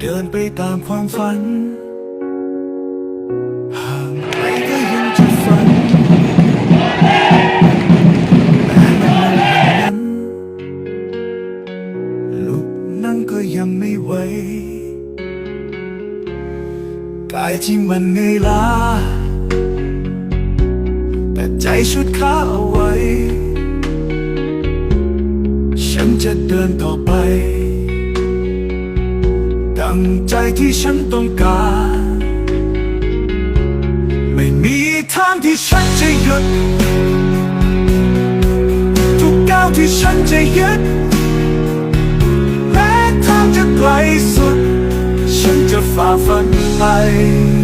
เดินไปตามความฝัน ห่างไกลก็ยังจะฝันแม้มันนานนั้นลุกนั่งก็ยังไม่ไหวกายที่มันเหนื่อยล้าแต่ใจชุดค้าเอาไว้ ฉันจะเดินต่อไป ดังใจที่ฉันต้องการ ไม่มีทางที่ฉันจะหยุด ทุกก้าวที่ฉันจะยึดแม้ทางจะไกลสุด ฉันจะฝ่าฟันไป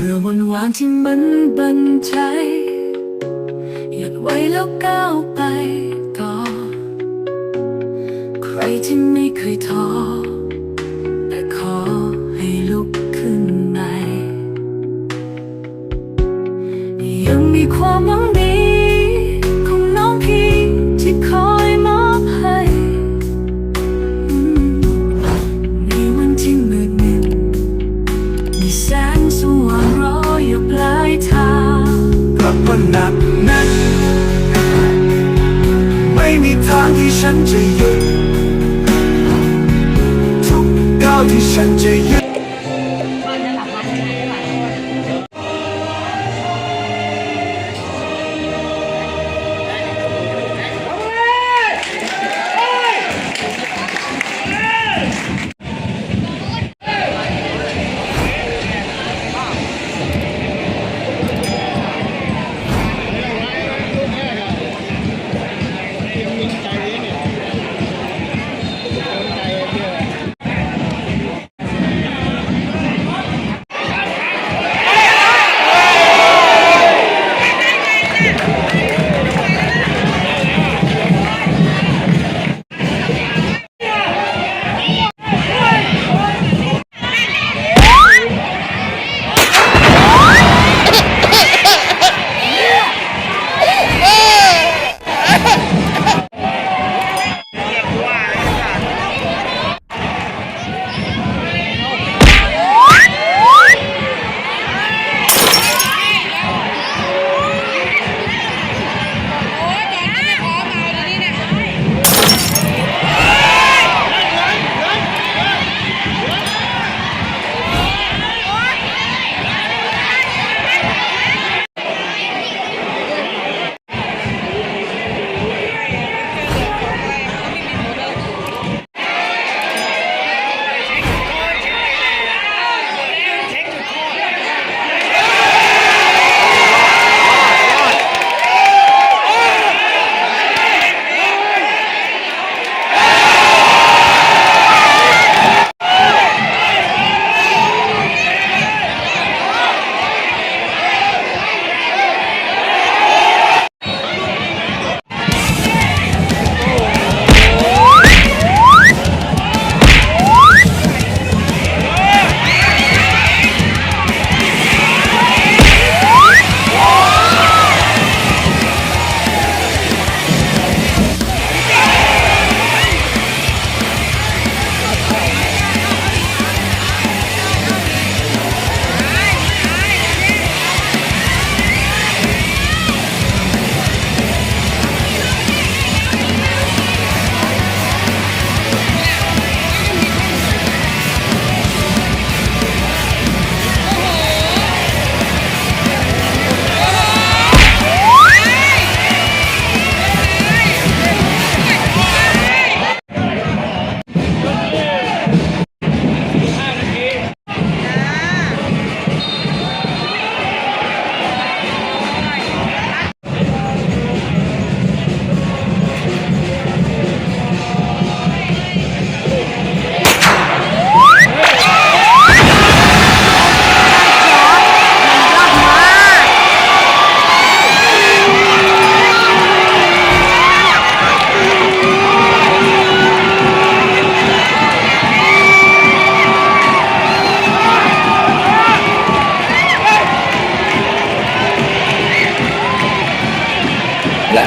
เรื่องวันวานที่มันบันใจหยุดไว้แล้วก้าวไปต่อ ใครที่ไม่เคยท้อ ความหวังดีของน้องพี่ที่คอยมอบให้ในวันที่มืดมิดมีแสงสว่างรออยู่ปลายทางกลับมาหนักแน่นไม่มีทางที่ฉันจะย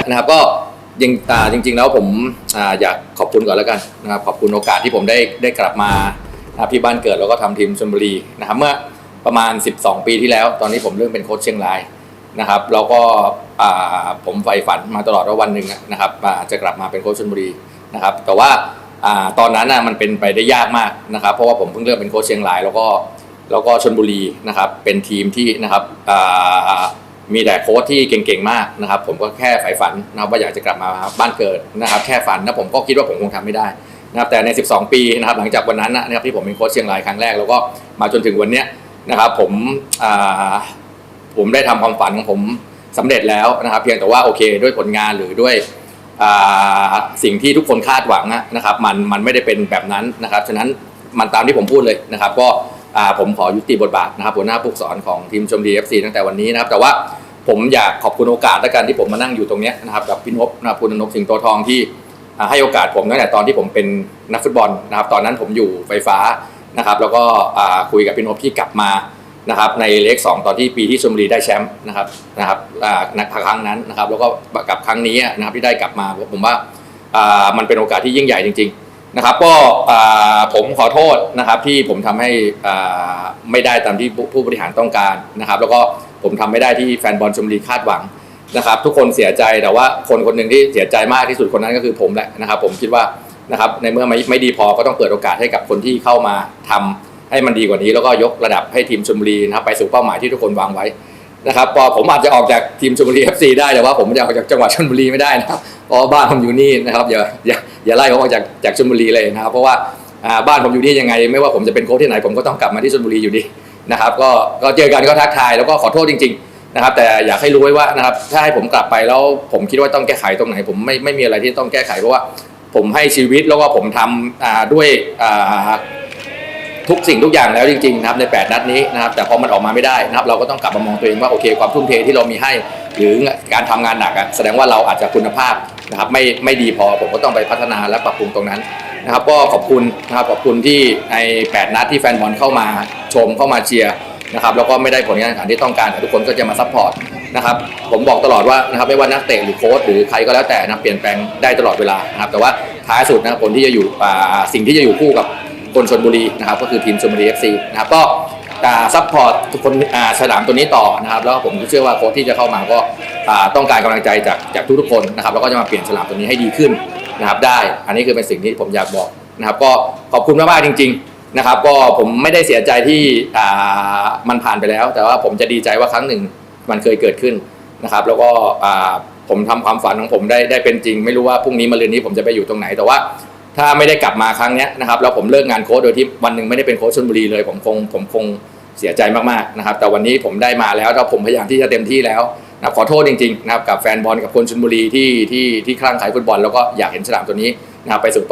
นะครับก็ยังอ่าจริง ๆ แล้วผมอยากขอบคุณก่อนแล้วกันนะครับขอบคุณโอกาสที่ผมได้ได้กลับมานะครับที่บ้านเกิดแล้วก็ทำทีมชลบุรีนะครับเมื่อประมาณ 12 ปีที่แล้ว ตอนนี้ผมเริ่มเป็นโค้ชเชียงรายนะครับแล้วก็ผมใฝ่ฝันมาตลอดว่าวันหนึ่งนะครับจะกลับมาเป็นโค้ชชลบุรีนะครับแต่ว่าตอนนั้นมันเป็นไปได้ยากมากนะครับ เพราะว่าผมเพิ่งเริ่มเป็นโค้ชเชียงราย แล้วก็แล้วก็ชลบุรีนะครับเป็นทีมที่นะครับ มีแต่โค้ชที่เก่งๆมากนะครับ ผมก็แค่ใฝ่ฝันนะครับว่าอยากจะกลับมาบ้านเกิดนะครับแค่ฝันนะผมก็คิดว่าผมคงทำไม่ได้นะครับแต่ใน 12 ปีนะครับหลังจากวันนั้นนะครับที่ผมเป็นโค้ชเชียงรายครั้งแรก แล้วก็มาจนถึงวันนี้นะครับผมผมได้ทำความฝันของผมสำเร็จแล้วนะครับ เพียงแต่ว่าโอเคด้วยผลงานหรือด้วยสิ่งที่ทุกคนคาดหวังนะครับมันมันไม่ได้เป็นแบบนั้นนะครับฉะนั้นมันตามที่ผมพูดเลยนะครับ ก็ ผมขอยุติบทบาทนะครับหัวหน้าผู้สอนของทีมชมดีเอฟซีตั้งแต่วันนี้นะครับแต่ว่าผมอยากขอบคุณโอกาสและกันที่ผมมานั่งอยู่ตรงนี้นะครับกับพี่นพนะครับคุณนพสิงโตทองที่ให้โอกาสผมตั้งแต่ตอนที่ผมเป็นนักฟุตบอลนะครับ ตอนนั้นผมอยู่ไฟฟ้านะครับ แล้วก็อ่าคุยกับพี่นพที่กลับมานะครับในเลขสองตอนที่ปีที่ชลบุรีได้แชมป์นะครับนะครับอ่านักครั้งนั้นนะครับ แล้วก็กับครั้งนี้นะครับที่ได้กลับมาผมว่าอ่ามันเป็นโอกาสที่ยิ่งใหญ่จริง ๆ นะครับก็ผมขอโทษนะครับที่ผมทำให้ไม่ได้ตามที่ผู้บริหารต้องการนะครับ แล้วก็ผมทำไม่ได้ที่แฟนบอลชลบุรีคาดหวังนะครับ ทุกคนเสียใจแต่ว่าคนคนหนึ่งที่เสียใจมากที่สุดคนนั้นก็คือผมแหละนะครับ ผมคิดว่านะครับในเมื่อไม่ไม่ดีพอก็ต้องเปิดโอกาสให้กับคนที่เข้ามาทำให้มันดีกว่านี้ แล้วก็ยกระดับให้ทีมชลบุรีนะครับไปสู่เป้าหมายที่ทุกคนวางไว้นะครับพอผมอาจจะออกจากทีมชลบุรี FC ได้แต่ว่าผมจะออกจากจังหวัดชลบุรีไม่ได้นะครับเพราะบ้านผมอยู่นี่นะครับอย่าอย่า อย่าไล่ผมออกจากจากชลบุรีเลยนะครับ เพราะว่าบ้านผมอยู่นี่ยังไง ไม่ว่าผมจะเป็นโค้ชที่ไหนผมก็ต้องกลับมาที่ชลบุรีอยู่ดีนะครับก็ก็เจอกันก็ทักทายแล้วก็ขอโทษจริง ๆ นะครับ แต่อยากให้รู้ไว้ว่านะครับถ้าให้ผมกลับไปแล้วผมคิดว่าต้องแก้ไขตรงไหน ผมไม่ไม่มีอะไรที่ต้องแก้ไขเพราะว่าผมให้ชีวิตแล้วก็ผมทำด้วยทุกสิ่งทุกอย่างแล้วจริงๆนะครับใน 8 นัดนี้นะครับแต่พอมันออกมาไม่ได้นะครับเราก็ต้องกลับมามองตัวเองว่าโอเค ความทุ่มเทที่เรามีให้ หรือการทำงานหนักอะแสดงว่าเราอาจจะคุณภาพนะครับไม่ไม่ดีพอผมก็ต้องไปพัฒนาและปรับปรุงตรงนั้นนะครับ ก็ขอบคุณนะครับขอบคุณที่ใน 8 นัดที่แฟนบอลเข้ามาชมเข้ามาเชียร์นะครับแล้วก็ไม่ได้ผลงานแข่งขันที่ต้องการแต่ทุกคนก็จะมาซัพพอร์ตนะครับผมบอกตลอดว่านะครับไม่ว่านักเตะหรือโค้ชหรือใครก็แล้วแต่นะเปลี่ยนแปลงได้ตลอดเวลานะครับแต่ว่าท้ายสุดนะคนที่จะอยู่สิ่งที่จะอยู่คู่กับคนชนบุรีนะครับก็คือทีมชนบุรีเอฟซีนะครับก็ ซัพพอร์ตทุกคนอ่าสนามตัวนี้ต่อนะครับ แล้วก็ผมเชื่อว่าโค้ชที่จะเข้ามาก็อ่าต้องการกำลังใจจากจากทุกๆคนนะครับแล้วก็จะมาเปลี่ยนสนามตัวนี้ให้ดีขึ้นนะครับได้ อันนี้คือเป็นสิ่งที่ผมอยากบอกนะครับ ก็ขอบคุณมากๆจริง ๆนะครับ ก็ผมไม่ได้เสียใจที่อ่ามันผ่านไปแล้ว แต่ว่าผมจะดีใจว่าครั้งหนึ่งมันเคยเกิดขึ้นนะครับ แล้วก็อ่าผมทำความฝันของผมได้ได้เป็นจริง ไม่รู้ว่าพรุ่งนี้มะรืนนี้ผมจะไปอยู่ตรงไหนแต่ว่า ถ้าไม่ได้กลับมาครั้งนี้นะครับแล้วผมเลิกงานโค้ชโดยที่วันหนึ่งไม่ได้เป็นโค้ชชลบุรีเลยผมคงผมคงเสียใจมากๆนะครับ แต่วันนี้ผมได้มาแล้วแล้วผมพยายามที่จะเต็มที่แล้วนะขอโทษจริงๆนะครับกับแฟนบอลกับคนชลบุรีที่ที่ที่คลั่งไคล้ฟุตบอลแล้วก็อยากเห็นสนามตัวนี้นะครับไปสู่